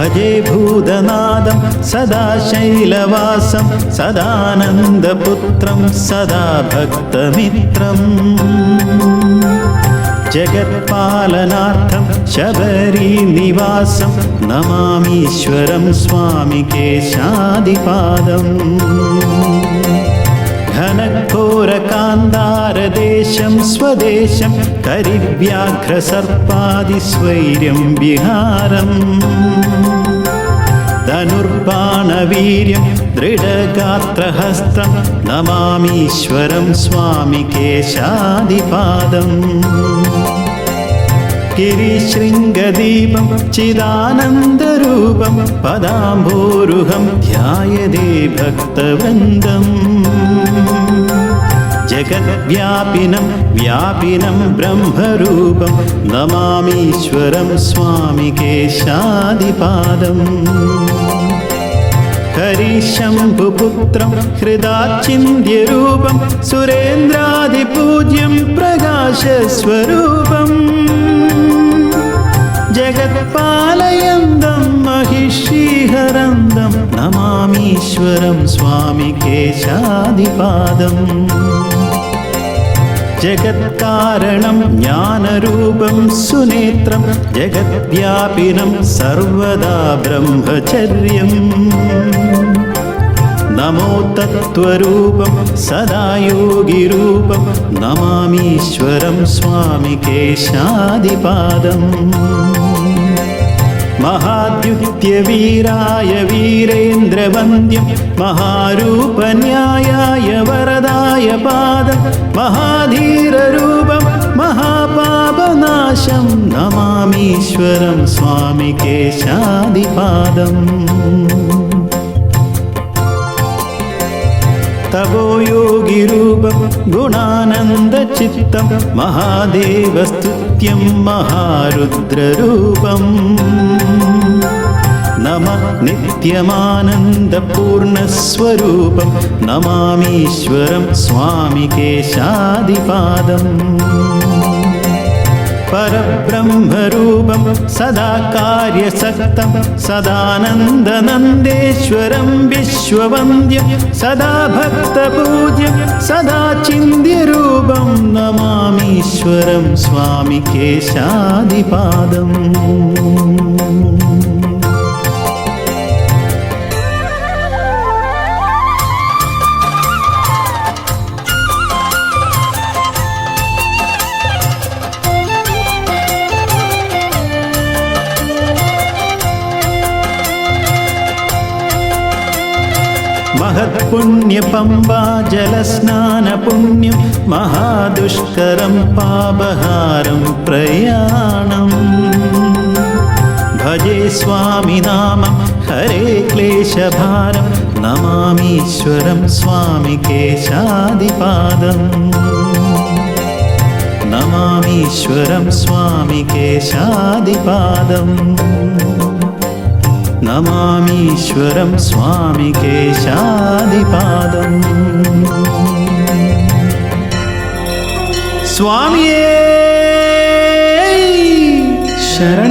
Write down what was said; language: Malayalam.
ഭജേ ഭൂതനാദം സദാ ശൈലവാസം സദാനന്ദപുത്രം സദാ ഭക്തമിത്രം ജഗത്പാലനാർത്ഥം ശബരീനിവാസം നമാമീശ്വരം സ്വാമി കേശാദിപാദം ഘനഘോരകാന്താരദേശം സ്വദേശം കരിവ്യാഘ്രസർപ്പാദിസ്വൈര്യം വിഹാരം. ധനുർബാണവീര്യം ദൃഢഗാത്രഹസ്തം നമാമീശ്വരം സ്വാമി കേശാദിപാദം ഗിരിശൃംഗദീപം ചിദാനന്ദരൂപം പദാംബോരുഹം ധ്യായതേ ഭക്തവൃന്ദം. ജഗദ്വ്യാപിനം വ്യാപിനം ബ്രഹ്മരൂപം നമാമീശ്വരം സ്വാമി കേശാദിപാദം ഹരിശംഭുപുത്രം ഹൃദാചിന്യരൂപം സുരേന്ദ്രാദിപൂജ്യം പ്രകാശസ്വരൂപം ജഗത്പാലയന്തം महिषीहरन्दं നമാമീശ്വരം സ്വാമി കേശാദിപാദം ജഗത്കാരണം ജ്ഞാനരൂപം സുനേത്രം ജഗദ്വ്യാപിനം സർവദാ ബ്രഹ്മചര്യം. നമോ തത്വരൂപം സദാ യോഗിരൂപം നമാമീശ്വരം സ്വാമി കേശാദിപാദം. മഹാദ്യുത്യവീരായ വീരേന്ദ്രവന്ദ്യം മഹാരൂപന്യായായ വരദായ പാദം മഹാധീരരൂപം മഹാപാപനാശം നമാമീശ്വരം സ്വാമി കേശാദിപാദം. തപോ യോഗിരൂപം ഗുണാനന്ദചിത്തം മഹാദേവസ്തുത്യം മഹാരുദ്രരൂപം. നമ നിത്യമാനന്ദപൂർണസ്വരൂപം നമാമീശ്വരം സ്വാമി കേശാദിപാദം പരബ്രഹ്മരൂപം സദാ കാര്യസക്തം സദാനന്ദനന്ദേശ്വരം വിശ്വവന്ദ്യം സദാ ഭക്തപൂജ്യം സദാ ചിന്യരൂപം നമാമീശ്വരം സ്വാമി കേശാദിപാദം. മഹത്പുണ്യ പമ്പാ ജലസ്നാന പുണ്യം മഹാദുഷ്കരം പാപഹാരം പ്രയാണം. ഭജേ സ്വാമി നാമം ഹരേ ക്ലേശഭാരം നമാമീശ്വരം സ്വാമി കേശാദിപാദം. നമാമീശ്വരം സ്വാമി കേശാദിപാദം. नमामीश्वरं स्वामि केशादिपादम् स्वामिये शरण